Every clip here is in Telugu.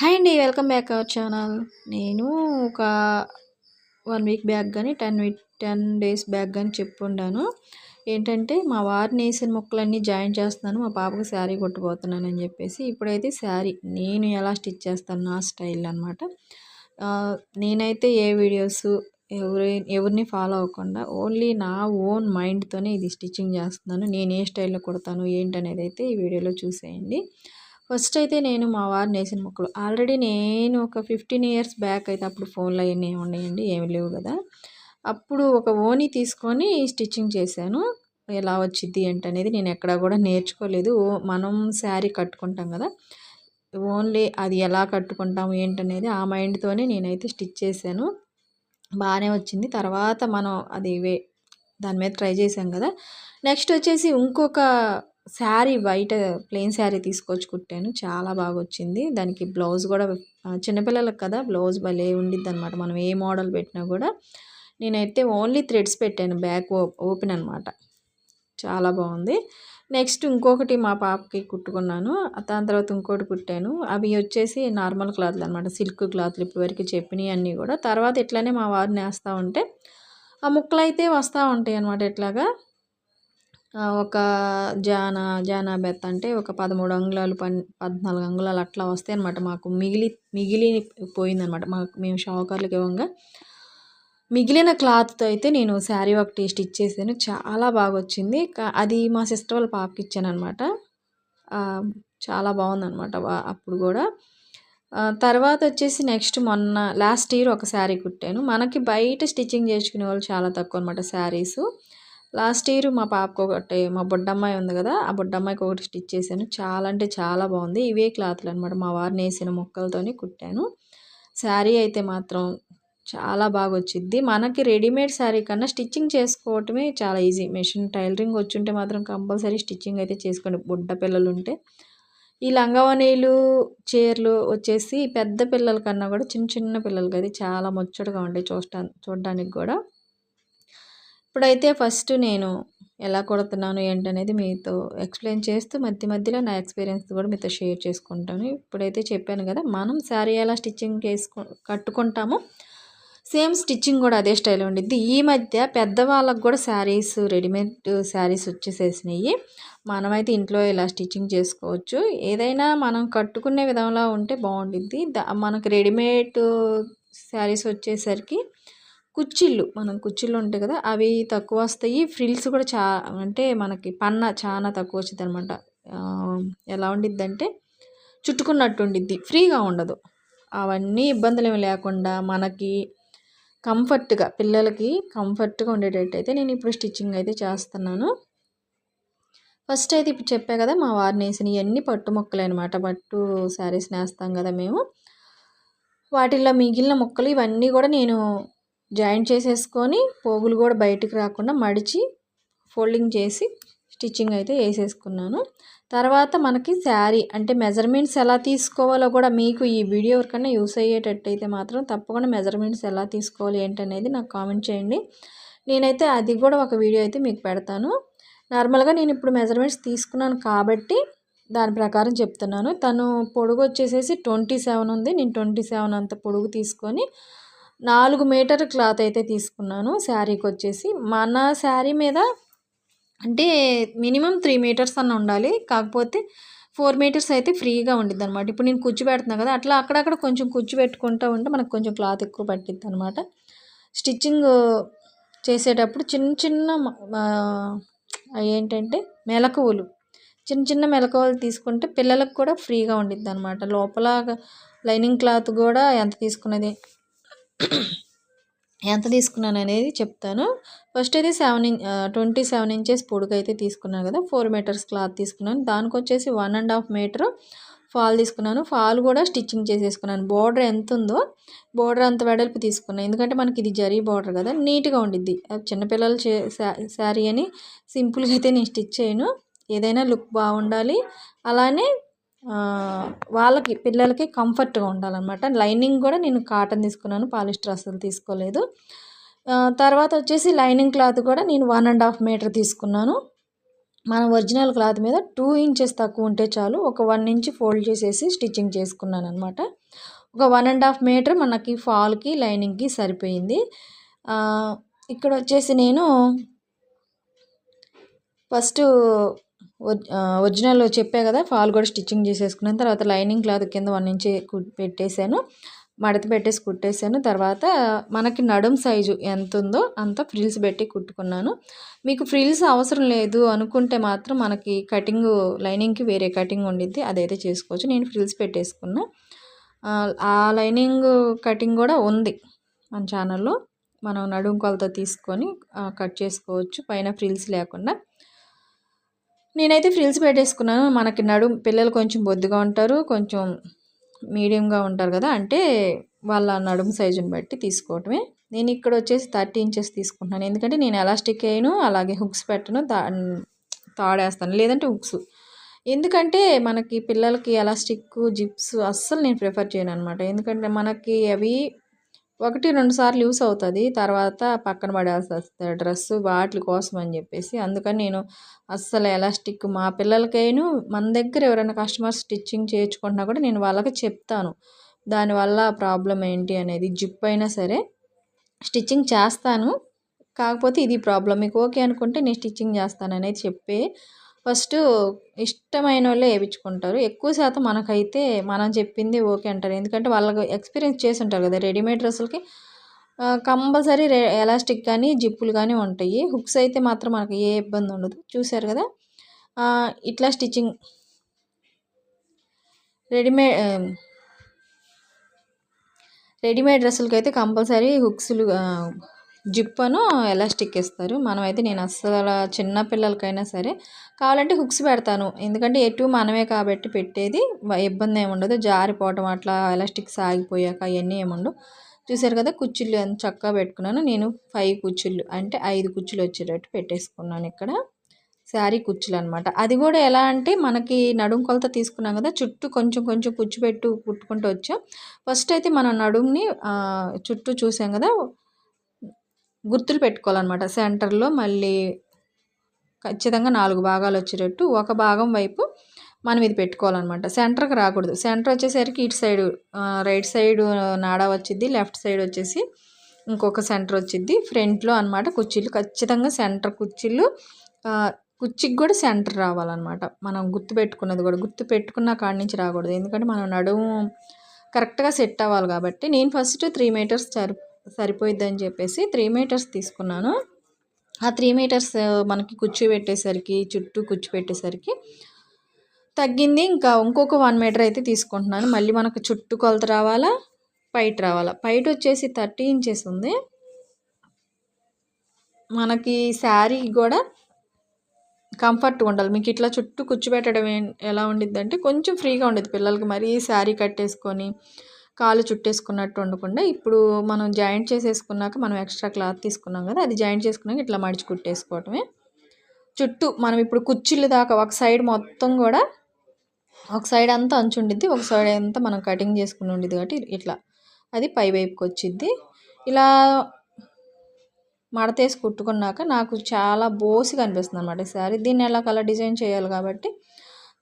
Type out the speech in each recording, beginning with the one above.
హాయ్ అండి వెల్కమ్ బ్యాక్ అవర్ ఛానల్. నేను ఒక వన్ వీక్ బ్యాక్ కానీ ten week ten days back కానీ చెప్పుండాను. ఏంటంటే మా వారిని వేసిన మొక్కలన్నీ జాయిన్ చేస్తున్నాను మా పాపకు శారీ కొట్టుపోతున్నాను అని చెప్పేసి ఇప్పుడైతే శారీ నేను ఎలా స్టిచ్ చేస్తాను నా స్టైల్ అనమాట నేనైతే ఏ వీడియోస్ ఎవరి ఎవరిని ఫాలో అవ్వకుండా ఓన్లీ నా ఓన్ మైండ్తోనే ఇది స్టిచ్చింగ్ చేస్తున్నాను. నేను ఏ స్టైల్లో కుడతాను ఏంటనేది అయితే ఈ వీడియోలో చూసేయండి. ఫస్ట్ అయితే నేను మా వారిని నేసిన మొక్కలు. ఆల్రెడీ నేను ఒక ఫిఫ్టీన్ ఇయర్స్ బ్యాక్ అయితే అప్పుడు ఫోన్లో అవన్నీ ఉన్నాయండి ఏమి లేవు కదా. అప్పుడు ఒక ఓని తీసుకొని స్టిచ్చింగ్ చేశాను. ఎలా వచ్చింది ఏంటనేది నేను ఎక్కడా కూడా నేర్చుకోలేదు. మనం శారీ కట్టుకుంటాం కదా. ఓన్లీ అది ఎలా కట్టుకుంటాము ఏంటనేది ఆ మైండ్తోనే నేనైతే స్టిచ్ చేశాను. బాగానే వచ్చింది. తర్వాత మనం అది వే దాని మీద ట్రై చేసాం కదా. నెక్స్ట్ వచ్చేసి ఇంకొక శారీ బయట ప్లెయిన్ శారీ తీసుకొచ్చి కుట్టాను చాలా బాగా వచ్చింది దానికి బ్లౌజ్ కూడా చిన్నపిల్లలకు కదా బ్లౌజ్ భలే ఉండిద్ది అనమాట మనం ఏ మోడల్ పెట్టినా కూడా. నేనైతే ఓన్లీ థ్రెడ్స్ పెట్టాను బ్యాక్ ఓపెన్ అనమాట చాలా బాగుంది. నెక్స్ట్ ఇంకొకటి మా పాపకి కుట్టుకున్నాను. దాని తర్వాత ఇంకోటి కుట్టాను. అవి వచ్చేసి నార్మల్ క్లాత్లు అనమాట సిల్క్ క్లాత్లు ఇప్పటివరకు చెప్పినవి అన్నీ కూడా. తర్వాత ఇట్లానే మా వారిని వేస్తూ ఉంటే ఆ ముక్కలు అయితే వస్తూ ఉంటాయి అనమాట ఇట్లాగా ఒక జాన జానా బెత్త అంటే ఒక పదమూడు అంగుళాలు పన్ పద్నాలుగు అంగుళాలు అట్లా వస్తాయి అనమాట మాకు. మిగిలి మిగిలి పోయిందనమాట మాకు మేము షావుకార్లకు ఇవ్వంగా. మిగిలిన క్లాత్తో అయితే నేను శారీ ఒకటి స్టిచ్ చేశాను చాలా బాగా వచ్చింది అది మా సిస్టర్ వాళ్ళ పాపకి ఇచ్చాను అనమాట చాలా బాగుందనమాట అప్పుడు కూడా. తర్వాత వచ్చేసి నెక్స్ట్ మొన్న లాస్ట్ ఇయర్ ఒక శారీ కుట్టాను. మనకి బయట స్టిచ్చింగ్ చేసుకునే వాళ్ళు చాలా తక్కువ అనమాట శారీసు. లాస్ట్ ఇయర్ మా పాపకు ఒకటి మా బుడ్డమ్మాయి ఉంది కదా ఆ బుడ్డమ్మాయికి ఒకటి స్టిచ్ చేశాను. చాలా అంటే చాలా బాగుంది. ఇవే క్లాత్లు అనమాట మా వారిని వేసిన మొక్కలతోనే కుట్టాను. శారీ అయితే మాత్రం చాలా బాగా వచ్చిద్ది. మనకి రెడీమేడ్ శారీ కన్నా స్టిచ్చింగ్ చేసుకోవటమే చాలా ఈజీ. మెషిన్ టైలరింగ్ వచ్చుంటే మాత్రం కంపల్సరీ స్టిచ్చింగ్ అయితే చేసుకోండి. బుడ్డ పిల్లలు ఉంటే ఈ లంగవనీలు చీరలు వచ్చేసి పెద్ద పిల్లల కన్నా కూడా చిన్న చిన్న పిల్లలకి అయితే చాలా ముచ్చటగా ఉంటాయి చూడటానికి చూడడానికి కూడా. ఇప్పుడైతే ఫస్ట్ నేను ఎలా కొడుతున్నాను ఏంటనేది మీతో ఎక్స్ప్లెయిన్ చేస్తూ మధ్య మధ్యలో నా ఎక్స్పీరియన్స్ కూడా మీతో షేర్ చేసుకుంటాను. ఇప్పుడైతే చెప్పాను కదా మనం శారీ ఎలా స్టిచ్చింగ్ చేసుకు కట్టుకుంటామో సేమ్ స్టిచ్చింగ్ కూడా అదే స్టైల్ ఉండిద్ది. ఈ మధ్య పెద్దవాళ్ళకు కూడా శారీస్ రెడీమేడ్ శారీస్ వచ్చేసేసినాయి మనమైతే ఇంట్లో ఇలా స్టిచ్చింగ్ చేసుకోవచ్చు. ఏదైనా మనం కట్టుకునే విధంలో ఉంటే బాగుండిద్ది. మనకు రెడీమేడ్ శారీస్ వచ్చేసరికి కుచ్చిళ్ళు మనం కుచ్చిళ్ళు ఉంటాయి కదా అవి తక్కువ వస్తాయి. ఫ్రిల్స్ కూడా చా అంటే మనకి పన్న చాలా తక్కువ వచ్చింది అనమాట ఎలా ఉండిద్ది అంటే చుట్టుకున్నట్టు ఉండిద్ది. ఫ్రీగా ఉండదు. అవన్నీ ఇబ్బందులు ఏమి లేకుండా మనకి కంఫర్ట్గా పిల్లలకి కంఫర్ట్గా ఉండేటట్టు అయితే నేను ఇప్పుడు స్టిచ్చింగ్ అయితే చేస్తున్నాను. ఫస్ట్ అయితే ఇప్పుడు చెప్పా కదా మా వారిని వేసిన ఇవన్నీ పట్టు మొక్కలు అనమాట పట్టు శారీస్ నేస్తాం కదా మేము. వాటిల్లో మిగిలిన మొక్కలు ఇవన్నీ కూడా నేను జాయింట్ చేసేసుకొని పోగులు కూడా బయటికి రాకుండా మడిచి ఫోల్డింగ్ చేసి స్టిచ్చింగ్ అయితే వేసేసుకున్నాను. తర్వాత మనకి శారీ అంటే మెజర్మెంట్స్ ఎలా తీసుకోవాలో కూడా మీకు ఈ వీడియో ఎవరికైనా యూస్ అయ్యేటట్టయితే మాత్రం తప్పకుండా మెజర్మెంట్స్ ఎలా తీసుకోవాలి ఏంటనేది నాకు కామెంట్ చేయండి. నేనైతే అది కూడా ఒక వీడియో అయితే మీకు పెడతాను. నార్మల్గా నేను ఇప్పుడు మెజర్మెంట్స్ తీసుకున్నాను కాబట్టి దాని ప్రకారం చెప్తున్నాను. తను పొడుగు వచ్చేసేసి ట్వంటీ సెవెన్ ఉంది. నేను ట్వంటీ సెవెన్ అంత పొడుగు తీసుకొని నాలుగు మీటర్ క్లాత్ అయితే తీసుకున్నాను. శారీకి వచ్చేసి మన శారీ మీద అంటే మినిమం త్రీ మీటర్స్ అన్న ఉండాలి. కాకపోతే ఫోర్ మీటర్స్ అయితే ఫ్రీగా ఉండిద్ది అనమాట ఇప్పుడు నేను కుచ్చు పెడుతున్నాను కదా అట్లా అక్కడక్కడ కొంచెం కుర్చీ పెట్టుకుంటూ ఉంటే మనకు కొంచెం క్లాత్ ఎక్కువ పట్టిద్ది అనమాట స్టిచ్చింగ్ చేసేటప్పుడు చిన్న చిన్న ఏంటంటే మెలకువలు చిన్న చిన్న మెలకువలు తీసుకుంటే పిల్లలకు కూడా ఫ్రీగా ఉండిద్ది అనమాట లోపల లైనింగ్ క్లాత్ కూడా ఎంత తీసుకున్నది? ఎంత తీసుకున్నాను అనేది చెప్తాను. ఫస్ట్ అయితే seven inch twenty seven inches పొడుగైతే తీసుకున్నాను కదా ఫోర్ మీటర్స్ క్లాత్ తీసుకున్నాను. దానికి వచ్చేసి one and half metre fall తీసుకున్నాను. ఫాల్ కూడా స్టిచ్చింగ్ చేసేసుకున్నాను. బోర్డర్ ఎంత ఉందో బార్డర్ అంత వెడల్పు తీసుకున్నాను. ఎందుకంటే మనకి ఇది జరీ బార్డర్ కదా నీట్గా ఉండిద్ది. చిన్నపిల్లలు చే శారీ అని సింపుల్గా అయితే నేను స్టిచ్ చేయను. ఏదైనా లుక్ బాగుండాలి. అలానే వాళ్ళకి పిల్లలకి కంఫర్ట్గా ఉండాలన్నమాట. లైనింగ్ కూడా నేను కాటన్ తీసుకున్నాను పాలిస్టర్ అసలు తీసుకోలేదు. తర్వాత వచ్చేసి లైనింగ్ క్లాత్ కూడా నేను వన్ అండ్ హాఫ్ మీటర్ తీసుకున్నాను. మన ఒరిజినల్ క్లాత్ మీద టూ ఇంచెస్ తక్కువ ఉంటే చాలు ఒక వన్ ఇంచ్ ఫోల్డ్ చేసేసి స్టిచ్చింగ్ చేసుకున్నాను అనమాట ఒక వన్ అండ్ హాఫ్ మీటర్ మనకి ఫాల్కి లైనింగ్కి సరిపోయింది. ఇక్కడ వచ్చేసి నేను ఫస్ట్ ఒరిజినల్ చెప్పే కదా ఫాల్ కూడా స్టిచ్చింగ్ చేసేసుకున్నాను. తర్వాత లైనింగ్ క్లాత్ కింద వన్ ఇంచ్ పెట్టేశాను. మడత పెట్టేసి కుట్టేశాను. తర్వాత మనకి నడుం సైజు ఎంత ఉందో అంత ఫ్రిల్స్ పెట్టి కుట్టుకున్నాను. మీకు ఫ్రిల్స్ అవసరం లేదు అనుకుంటే మాత్రం మనకి కటింగ్ లైనింగ్కి వేరే కటింగ్ ఉండిద్ది. అదైతే చేసుకోవచ్చు. నేను ఫ్రిల్స్ పెట్టేసుకున్నా. ఆ లైనింగ్ కటింగ్ కూడా ఉంది మన ఛానల్లో. మనం నడుం కొలత తీసుకొని కట్ చేసుకోవచ్చు. పైన ఫ్రిల్స్ లేకుండా. నేనైతే ఫ్రిల్స్ పెట్టేసుకున్నాను. మనకి నడుం పిల్లలు కొంచెం బొద్దుగా ఉంటారు కొంచెం మీడియంగా ఉంటారు కదా అంటే వాళ్ళ నడుము సైజుని బట్టి తీసుకోవటమే. నేను ఇక్కడ వచ్చేసి థర్టీ ఇంచెస్ తీసుకుంటున్నాను. ఎందుకంటే నేను ఎలాస్టిక్ వేయను అలాగే హుక్స్ పెట్టను తా తాడేస్తాను లేదంటే హుక్స్. ఎందుకంటే మనకి పిల్లలకి ఎలాస్టిక్ జిప్స్ అస్సలు నేను ప్రిఫర్ చేయను అనమాట ఎందుకంటే మనకి అవి ఒకటి రెండు సార్లు యూస్ అవుతుంది. తర్వాత పక్కన పడాల్సి వస్తుంది. డ్రెస్సు వాటి కోసం అని చెప్పేసి. అందుకని నేను అస్సలు ఎలాస్టిక్ మా పిల్లలకైనా మన దగ్గర ఎవరైనా కస్టమర్స్ స్టిచ్చింగ్ చేయించుకుంటున్నా కూడా నేను వాళ్ళకి చెప్తాను. దానివల్ల ప్రాబ్లం ఏంటి అనేది జిప్ అయినా సరే స్టిచ్చింగ్ చేస్తాను. కాకపోతే ఇది ప్రాబ్లం. మీకు ఓకే అనుకుంటే నేను స్టిచ్చింగ్ చేస్తాననేది చెప్పే ఫస్ట్ ఇష్టమైన వాళ్ళే వేయించుకుంటారు. ఎక్కువ శాతం మనకైతే మనం చెప్పింది ఓకే అంటారు. ఎందుకంటే వాళ్ళకి ఎక్స్పీరియన్స్ చేసి ఉంటారు కదా రెడీమేడ్ డ్రెస్సులకి. కంపల్సరీ ఎలాస్టిక్ కానీ జిప్పులు కానీ ఉంటాయి. హుక్స్ అయితే మాత్రం మనకి ఏ ఇబ్బంది ఉండదు. చూసారు కదా? ఇట్లా స్టిచ్చింగ్. రెడీమేడ్ రెడీమేడ్ డ్రెస్సులకి అయితే కంపల్సరీ హుక్స్లు జిప్పను ఎలాస్టిక్ ఇస్తారు మనమైతే నేను అస్సలు చిన్న పిల్లలకైనా సరే కావాలంటే హుక్స్ పెడతాను. ఎందుకంటే ఎటు మనమే కాబట్టి పెట్టేది ఇబ్బంది ఏముండదు జారిపోవటం అట్లా ఎలాస్టిక్ సాగిపోయాక అవన్నీ ఏముండవు చూసారు కదా కుర్చీలు ఎంత చక్కగా పెట్టుకున్నాను. నేను ఫైవ్ కుర్చీలు అంటే ఐదు కుర్చీలు వచ్చేటట్టు పెట్టేసుకున్నాను ఇక్కడ. శారీ కుర్చీలు అనమాట అది కూడా ఎలా అంటే మనకి నడుం కొలత తీసుకున్నాం కదా చుట్టూ కొంచెం కొంచెం కుచ్చు పెట్టు కుట్టుకుంటూ వచ్చాం. ఫస్ట్ అయితే మనం నడుముని చుట్టూ చూసాం కదా గుర్తులు పెట్టుకోవాలన్నమాట. సెంటర్లో మళ్ళీ ఖచ్చితంగా నాలుగు భాగాలు వచ్చేటట్టు ఒక భాగం వైపు మనం ఇది పెట్టుకోవాలన్నమాట. సెంటర్కి రాకూడదు. సెంటర్ వచ్చేసరికి ఇటు సైడ్ రైట్ సైడ్ నాడా వచ్చింది లెఫ్ట్ సైడ్ వచ్చేసి ఇంకొక సెంటర్ వచ్చింది ఫ్రంట్లో అనమాట కుర్చీలు. ఖచ్చితంగా సెంటర్ కుర్చీలు కుర్చీకి కూడా సెంటర్ రావాలన్నమాట. మనం గుర్తు పెట్టుకున్నది కూడా. గుర్తు పెట్టుకున్న కాడి నుంచి రాకూడదు. ఎందుకంటే మనం నడుము కరెక్ట్గా సెట్ అవ్వాలి కాబట్టి. నేను ఫస్ట్ త్రీ మీటర్స్ జరుపు సరిపోయిద్దని చెప్పేసి త్రీ మీటర్స్ తీసుకున్నాను. ఆ త్రీ మీటర్స్ మనకి కుర్చీ పెట్టేసరికి చుట్టూ కుర్చీ పెట్టేసరికి తగ్గింది. ఇంకా ఇంకొక వన్ మీటర్ అయితే తీసుకుంటున్నాను. మళ్ళీ మనకు చుట్టూ కొలత రావాలా? పైట్ రావాలా? పైట్ వచ్చేసి థర్టీ ఇంచెస్ ఉంది. మనకి శారీ కూడా కంఫర్ట్గా ఉండాలి. మీకు ఇట్లా చుట్టూ కూర్చోబెట్టడం ఎలా ఉండిద్ది అంటే కొంచెం ఫ్రీగా ఉండేది పిల్లలకి. మరీ శారీ కట్టేసుకొని కాలు చుట్టేసుకున్నట్టు ఉండకుండా ఇప్పుడు మనం జాయింట్ చేసేసుకున్నాక మనం ఎక్స్ట్రా క్లాత్ తీసుకున్నాం కదా అది జాయింట్ చేసుకున్నాక ఇట్లా మడిచి కుట్టేసుకోవటమే. చుట్టూ మనం ఇప్పుడు కుర్చీలు దాకా ఒక సైడ్ మొత్తం కూడా ఒక సైడ్ అంతా అంచు ఉండిద్ది ఒక సైడ్ అంతా మనం కటింగ్ చేసుకుని ఉండిద్ది కాబట్టి ఇట్లా. అది పై వైపుకి వచ్చిద్ది. ఇలా మడతేసి కుట్టుకున్నాక నాకు చాలా బోసిగా అనిపిస్తుంది అనమాట ఈసారి దీన్ని ఎలా కలర్ డిజైన్ చేయాలి కాబట్టి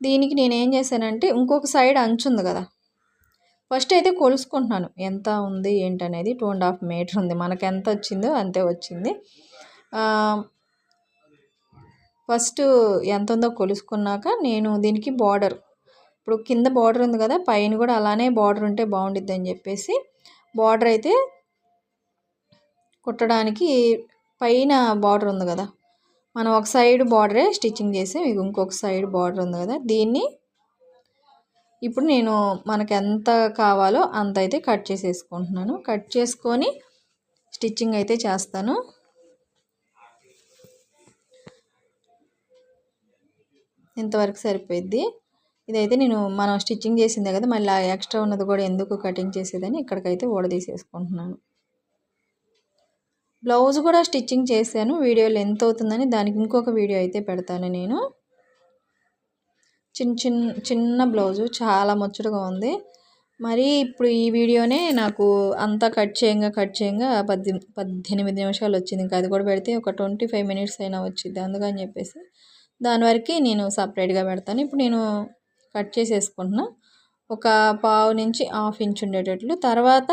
దీనికి నేను ఏం చేశానంటే ఇంకొక సైడ్ అంచు ఉంది కదా ఫస్ట్ అయితే కొలుసుకుంటున్నాను. ఎంత ఉంది ఏంటనేది టూ అండ్ హాఫ్ మీటర్ ఉంది. మనకు ఎంత వచ్చిందో అంతే వచ్చింది. ఫస్ట్ ఎంత ఉందో కొలుసుకున్నాక నేను దీనికి బార్డర్ ఇప్పుడు కింద బార్డర్ ఉంది కదా పైన కూడా అలానే బార్డర్ ఉంటే బాగుండిద్ది అని చెప్పేసి బార్డర్ అయితే కుట్టడానికి పైన బార్డర్ ఉంది కదా. మనం ఒక సైడ్ బార్డరే స్టిచ్చింగ్ చేసి ఇంకొక సైడ్ బార్డర్ ఉంది కదా. దీన్ని ఇప్పుడు నేను మనకు ఎంత కావాలో అంత అయితే కట్ చేసేసుకుంటున్నాను. కట్ చేసుకొని స్టిచ్చింగ్ అయితే చేస్తాను. ఇంతవరకు సరిపోయిద్ది. ఇదైతే నేను మనం స్టిచ్చింగ్ చేసిందే కదా మళ్ళీ ఎక్స్ట్రా ఉన్నది కూడా ఎందుకు కటింగ్ చేసేదని ఇక్కడికైతే ఊడదీసేసుకుంటున్నాను. బ్లౌజ్ కూడా స్టిచ్చింగ్ చేశాను. వీడియో లెంత్ అవుతుందని దానికి ఇంకొక వీడియో అయితే పెడతాను నేను. చిన్న చిన్న చిన్న బ్లౌజు చాలా ముచ్చటగా ఉంది. మరి ఇప్పుడు ఈ వీడియోనే నాకు అంతా కట్ చేయంగా కట్ చేయంగా పద్ది పద్దెనిమిది నిమిషాలు వచ్చింది. ఇంకా అది కూడా పెడితే ఒక ట్వంటీ ఫైవ్ మినిట్స్ అయినా వచ్చింది అందుకని చెప్పేసి దాని వరకు నేను సపరేట్గా పెడతాను. ఇప్పుడు నేను కట్ చేసేసుకుంటున్నా. ఒక పావు నుంచి హాఫ్ ఇంచ్ ఉండేటట్లు. తర్వాత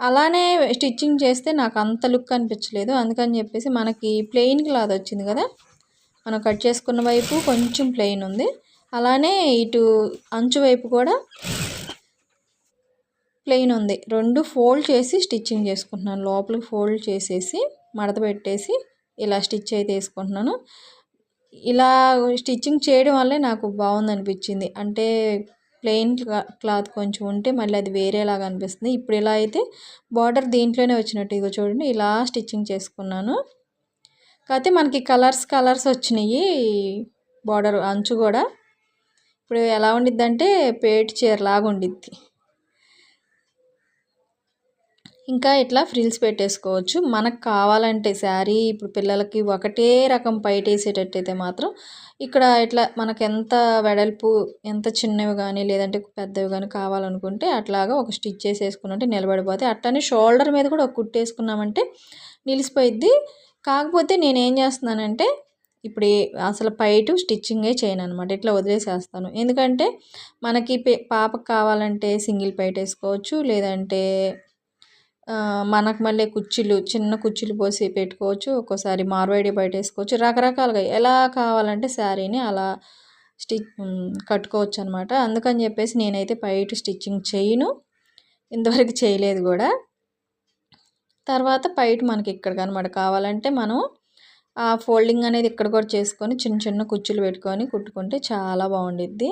అలానే స్టిచ్చింగ్ చేస్తే నాకు అంత లుక్ అనిపించలేదు. అందుకని చెప్పేసి మనకి ప్లెయిన్ క్లాత్ వచ్చింది కదా. మనం కట్ చేసుకున్న వైపు కొంచెం ప్లెయిన్ ఉంది. అలానే ఇటు అంచు వైపు కూడా ప్లెయిన్ ఉంది. రెండు ఫోల్డ్ చేసి స్టిచ్చింగ్ చేసుకుంటున్నాను. లోపలికి ఫోల్డ్ చేసేసి మడత పెట్టేసి ఇలా స్టిచ్ అయితే వేసుకుంటున్నాను. ఇలా స్టిచ్చింగ్ చేయడం వల్లే నాకు బాగుంది అనిపించింది. అంటే ప్లెయిన్ క్లాత్ కొంచెం ఉంటే మళ్ళీ అది వేరేలాగా అనిపిస్తుంది. ఇప్పుడు ఇలా అయితే బార్డర్ దీంట్లోనే వచ్చినట్టు ఇగో చూడండి ఇలా స్టిచ్చింగ్ చేసుకున్నాను. కాకపోతే మనకి కలర్స్ కలర్స్ వచ్చినాయి. బార్డర్ అంచు కూడా ఇప్పుడు ఎలా ఉండిద్ది అంటే పేట్ చీర లాగా ఉండిద్ది. ఇంకా ఇట్లా ఫ్రిల్స్ పెట్టేసుకోవచ్చు. మనకు కావాలంటే శారీ ఇప్పుడు పిల్లలకి ఒకటే రకం పైట వేసేటట్టయితే మాత్రం ఇక్కడ ఇట్లా మనకు ఎంత వెడల్పు ఎంత చిన్నవి కానీ లేదంటే పెద్దవి కానీ కావాలనుకుంటే అట్లాగా ఒక స్టిచ్ చేసేసుకున్నట్టే నిలబడిపోతాయి. అట్లనే షోల్డర్ మీద కూడా ఒక కుట్టేసుకున్నామంటే నిలిసిపోయిద్ది. కాకపోతే నేను ఏం చేస్తున్నానంటే ఇప్పుడు అసలు పైటు స్టిచ్చింగే చేయను అనమాట ఇట్లా వదిలేసేస్తాను. ఎందుకంటే మనకి పాపకు కావాలంటే సింగిల్ పైట్ వేసుకోవచ్చు. లేదంటే మనకు మళ్ళీ కుర్చీలు చిన్న కుర్చీలు పోసి పెట్టుకోవచ్చు. ఒక్కోసారి మార్వాడి బయట వేసుకోవచ్చు. రకరకాలుగా ఎలా కావాలంటే శారీని అలా స్టిచ్ కట్టుకోవచ్చు అనమాట అందుకని చెప్పేసి నేనైతే పైట స్టిచ్చింగ్ చేయను. ఇంతవరకు చేయలేదు కూడా. తర్వాత పైట మనకి ఇక్కడ కనమాట. కావాలంటే మనం ఫోల్డింగ్ అనేది ఇక్కడ కూడా చేసుకొని చిన్న చిన్న కుచ్చులు పెట్టుకొని కుట్టుకుంటే చాలా బాగుండిద్ది.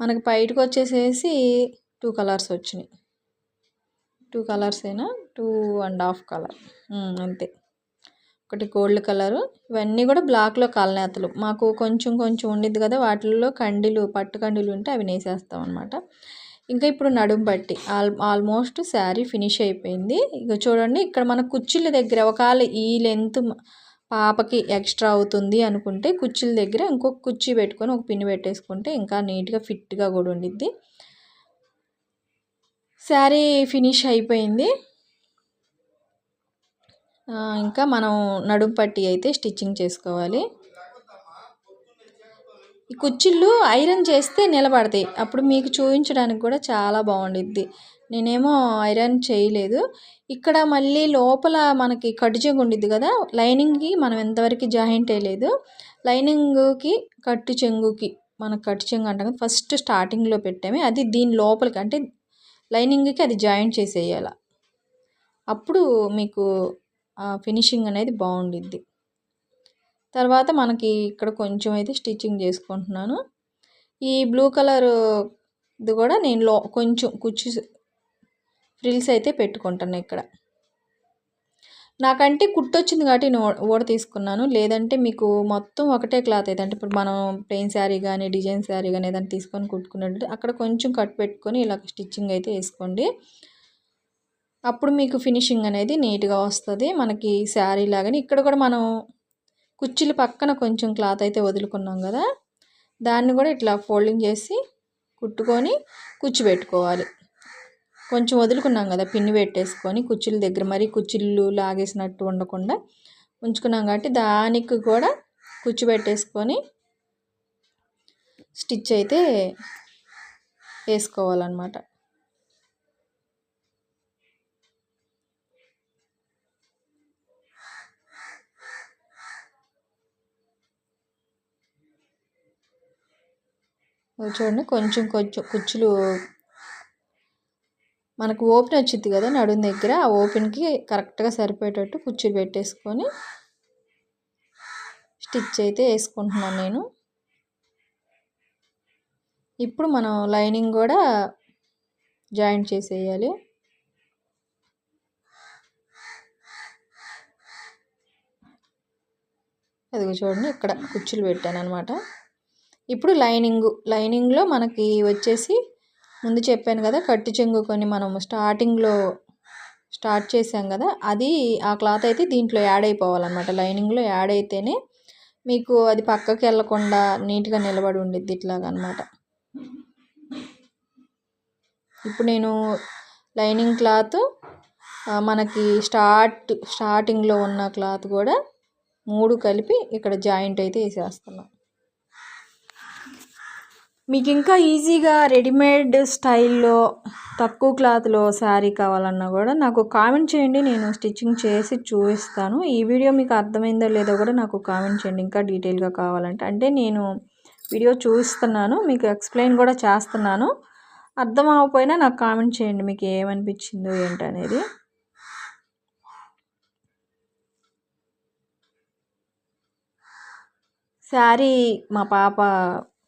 మనకి బయటకు వచ్చేసేసి టూ కలర్స్ వచ్చినాయి. టూ కలర్స్ అయినా టూ అండ్ హాఫ్ కలర్ అంతే. ఒకటి గోల్డ్ కలరు ఇవన్నీ కూడా బ్లాక్లో కాలనేతలు మాకు కొంచెం కొంచెం ఉండిద్ది కదా వాటిల్లో కండిలు పట్టు కండిలు ఉంటే అవి నేసేస్తాం అనమాట ఇంకా ఇప్పుడు నడుం పట్టి ఆల్ ఆల్మోస్ట్ శారీ ఫినిష్ అయిపోయింది. ఇక చూడండి ఇక్కడ మన కుర్చీల దగ్గర ఒకవేళ ఈ లెంత్ పాపకి ఎక్స్ట్రా అవుతుంది అనుకుంటే కుర్చీల దగ్గర ఇంకొక కుర్చీ పెట్టుకొని ఒక పిన్ని పెట్టేసుకుంటే ఇంకా నీట్గా ఫిట్గా కూడా ఉండిద్ది. శారీ ఫినిష్ అయిపోయింది. ఇంకా మనం నడుం పట్టి అయితే స్టిచ్చింగ్ చేసుకోవాలి. ఈ కుచ్చిళ్ళు ఐరన్ చేస్తే నిలబడతాయి. అప్పుడు మీకు చూపించడానికి కూడా చాలా బాగుండిద్ది. నేనేమో ఐరన్ చేయలేదు. ఇక్కడ మళ్ళీ లోపల మనకి కట్టు చెంగు ఉండిద్ది కదా లైనింగ్కి మనం ఎంతవరకు జాయింట్ వేయలేదు. లైనింగ్కి కట్టు చెంగుకి మనకు కట్టు చెంగు అంటాం ఫస్ట్ స్టార్టింగ్లో పెట్టామే. అది దీని లోపలికి అంటే లైనింగ్కి అది జాయింట్ చేసేయాల. అప్పుడు మీకు ఫినిషింగ్ అనేది బాగుండిద్ది. తర్వాత మనకి ఇక్కడ కొంచెం అయితే స్టిచ్చింగ్ చేసుకుంటున్నాను. ఈ బ్లూ కలర్ ఇది కూడా నేను లో కొంచెం కుచ్చి ఫ్రిల్స్ అయితే పెట్టుకుంటాను ఇక్కడ. నాకంటే కుట్టొచ్చింది కాబట్టి నేను ఓడ తీసుకున్నాను. లేదంటే మీకు మొత్తం ఒకటే క్లాత్ అయితే అంటే ఇప్పుడు మనం ప్లెయిన్ శారీ కానీ డిజైన్ శారీ కానీ ఏదైనా తీసుకొని కుట్టుకున్నట్టు అక్కడ కొంచెం కట్ పెట్టుకొని ఇలా స్టిచ్చింగ్ అయితే వేసుకోండి. అప్పుడు మీకు ఫినిషింగ్ అనేది నీట్గా వస్తుంది. మనకి శారీ లాగానే ఇక్కడ కూడా మనం కుర్చీలు పక్కన కొంచెం క్లాత్ అయితే వదులుకున్నాం కదా దాన్ని కూడా ఇట్లా ఫోల్డింగ్ చేసి కుట్టుకొని కుచ్చిపెట్టుకోవాలి కొంచెం వదులుకున్నాం కదా పిన్ని పెట్టేసుకొని కుర్చీల దగ్గర మరీ కుర్చీలు లాగేసినట్టు ఉండకుండా ఉంచుకున్నాం కాబట్టి దానికి కూడా కుచ్చిపెట్టేసుకొని స్టిచ్ అయితే వేసుకోవాలన్నమాట. చూడండి కొంచెం కొంచెం కుచ్చులు. మనకు ఓపెన్ వచ్చింది కదా నడుం దగ్గర ఆ ఓపెన్కి కరెక్ట్గా సరిపోయేటట్టు కుర్చీలు పెట్టేసుకొని స్టిచ్ అయితే వేసుకుంటున్నాను నేను. ఇప్పుడు మనం లైనింగ్ కూడా జాయింట్ చేసేయాలి. అది చూడండి ఇక్కడ కుర్చీలు పెట్టాను అనమాట ఇప్పుడు లైనింగు లైనింగ్లో మనకి వచ్చేసి ముందు చెప్పాను కదా కట్టు చెంగు కొన్ని మనం స్టార్టింగ్లో స్టార్ట్ చేసాం కదా అది ఆ క్లాత్ అయితే దీంట్లో యాడ్ అయిపోవాలన్నమాట. లైనింగ్లో యాడ్ అయితేనే మీకు అది పక్కకి వెళ్ళకుండా నీట్గా నిలబడి ఉండిద్ది ఇట్లాగనమాట ఇప్పుడు నేను లైనింగ్ క్లాత్ మనకి స్టార్ట్ స్టార్టింగ్లో ఉన్న క్లాత్ కూడా మూడు కలిపి ఇక్కడ జాయింట్ అయితే వేసేస్తున్నాం మీకు ఇంకా ఈజీగా రెడీమేడ్ స్టైల్లో తక్కువ క్లాత్లో శారీ కావాలన్నా కూడా నాకు కామెంట్ చేయండి నేను స్టిచ్చింగ్ చేసి చూపిస్తాను. ఈ వీడియో మీకు అర్థమైందో లేదో కూడా నాకు కామెంట్ చేయండి ఇంకా డీటెయిల్గా కావాలంటే. అంటే నేను వీడియో చూస్తున్నాను మీకు ఎక్స్ప్లెయిన్ కూడా చేస్తున్నాను. అర్థం అవ్వకపోయినా నాకు కామెంట్ చేయండి మీకు ఏమనిపించిందో ఏంటనేది శారీ మా పాప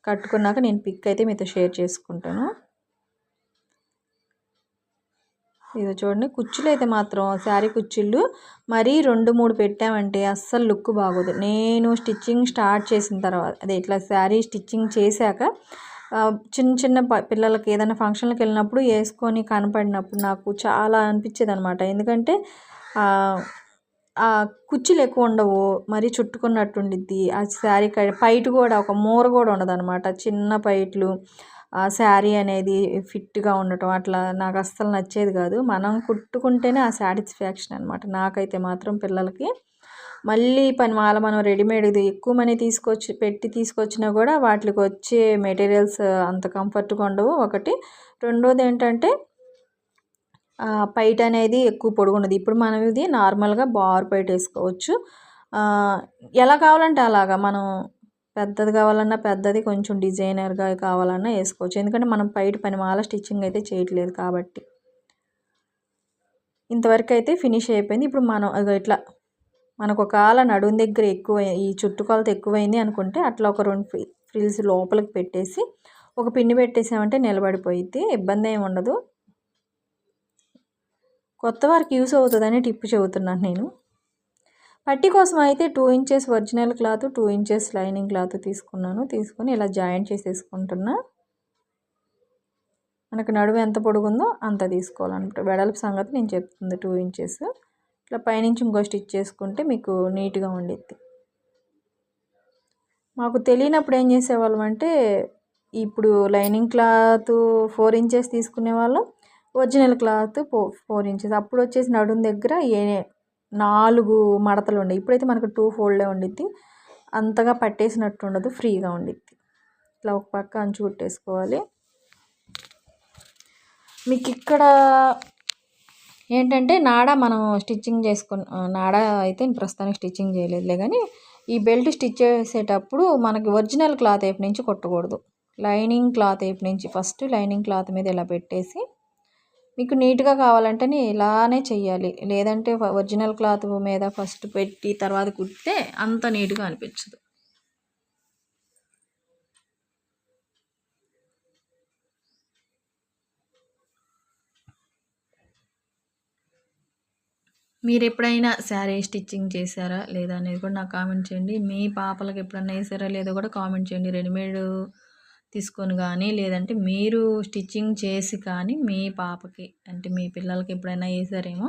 కట్టుకున్నాక నేను పిక్ అయితే మీతో షేర్ చేసుకుంటాను. ఇది చూడండి కుచ్చులు అయితే మాత్రం శారీ కుచ్చుళ్ళు మరీ రెండు మూడు పెట్టామంటే అస్సలు లుక్ బాగోదు. నేను స్టిచ్చింగ్ స్టార్ట్ చేసిన తర్వాత అదే ఇట్లా శారీ స్టిచ్చింగ్ చేశాక చిన్న చిన్న పిల్లలకి ఏదైనా ఫంక్షన్లకు వెళ్ళినప్పుడు వేసుకొని కనపడినప్పుడు నాకు చాలా అనిపించేది అనమాట ఎందుకంటే కుచ్చులు ఎక్కువ ఉండవు మరీ చుట్టుకున్నట్టు ఉండిద్ది ఆ శారీ పైట కూడా ఒక మూర కూడా ఉండదు అనమాట చిన్న పైట్లు ఆ శారీ అనేది ఫిట్గా ఉండటం అట్లా నాకు అస్సలు నచ్చేది కాదు. మనం కుట్టుకుంటేనే ఆ సాటిస్ఫాక్షన్ అనమాట నాకైతే మాత్రం పిల్లలకి. మళ్ళీ పని వాళ్ళ మనం రెడీమేడ్ది ఎక్కువ మనీ తీసుకొచ్చి పెట్టి తీసుకొచ్చినా కూడా వాటికి వచ్చే మెటీరియల్స్ అంత కంఫర్ట్గా ఉండవు. ఒకటి రెండోది ఏంటంటే పైట అనేది ఎక్కువ పొడుగున్నది ఇప్పుడు మనం ఇది నార్మల్గా బార్ పైట వేసుకోవచ్చు. ఎలా కావాలంటే అలాగా మనం పెద్దది కావాలన్నా పెద్దది కొంచెం డిజైనర్గా కావాలన్నా వేసుకోవచ్చు. ఎందుకంటే మనం పైట పని మాల స్టిచ్చింగ్ అయితే చేయట్లేదు కాబట్టి. ఇంతవరకు అయితే ఫినిష్ అయిపోయింది. ఇప్పుడు మనం ఇట్లా మనకు ఒకవేళ నడుం నడుము దగ్గర ఎక్కువ ఈ చుట్టుకొలత ఎక్కువైంది అనుకుంటే అట్లా ఒక రెండు ఫ్రిల్స్ లోపలికి పెట్టేసి ఒక పిన్ని పెట్టేసామంటే నిలబడిపోయిద్ది. ఇబ్బంది ఏమి ఉండదు. కొత్త వారికి యూస్ అవుతుందని టిప్ చెబుతున్నాను నేను. పట్టి కోసం అయితే two inches original cloth two inches lining cloth తీసుకున్నాను. తీసుకొని ఇలా జాయింట్ చేసేసుకుంటున్నా. మనకు నడువు ఎంత పొడుగుందో అంత తీసుకోవాలన్నమాట. వెడల్పు సంగతి నేను చెప్తుంది టూ ఇంచెస్. ఇట్లా పైనుంచి ఇంకో స్టిచ్ చేసుకుంటే మీకు నీట్గా ఉండిద్ది. మాకు తెలియనప్పుడు ఏం చేసేవాళ్ళం అంటే ఇప్పుడు లైనింగ్ క్లాత్ ఫోర్ ఇంచెస్ తీసుకునే వాళ్ళం. Original cloth four four inches. అప్పుడు వచ్చేసి నడుం దగ్గర ఏ నాలుగు మడతలు ఉండే. ఇప్పుడైతే మనకు టూ ఫోల్డే ఉండిద్ది. అంతగా పట్టేసినట్టు ఉండదు. ఫ్రీగా ఉండిద్ది. ఇట్లా ఒక పక్క అంచు కుట్టేసుకోవాలి. మీకు ఇక్కడ ఏంటంటే నాడ మనం స్టిచ్చింగ్ చేసుకుని నాడ అయితే ప్రస్తుతానికి స్టిచ్చింగ్ చేయలేదులే కానీ ఈ బెల్ట్ స్టిచ్ చేసేటప్పుడు మనకి ఒరిజినల్ క్లాత్ వైపు నుంచి కొట్టకూడదు. లైనింగ్ క్లాత్ వైపు నుంచి ఫస్ట్ లైనింగ్ క్లాత్ మీద ఇలా పెట్టేసి మీకు నీట్గా కావాలంటే ఇలానే చెయ్యాలి. లేదంటే ఒరిజినల్ క్లాత్ మీద ఫస్ట్ పెట్టి తర్వాత కుడితే అంత నీట్గా అనిపించదు. మీరు ఎప్పుడైనా శారీ స్టిచ్చింగ్ చేశారా? లేదా అనేది కూడా నాకు కామెంట్ చేయండి. మీ పాపలకు ఎప్పుడన్నా వేసారా? లేదో కూడా కామెంట్ చేయండి. రెడీమేడ్ తీసుకొని కానీ లేదంటే మీరు స్టిచ్చింగ్ చేసి కానీ మీ పాపకి అంటే మీ పిల్లలకి ఎప్పుడైనా వేసారేమో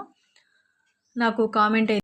నాకు కామెంట్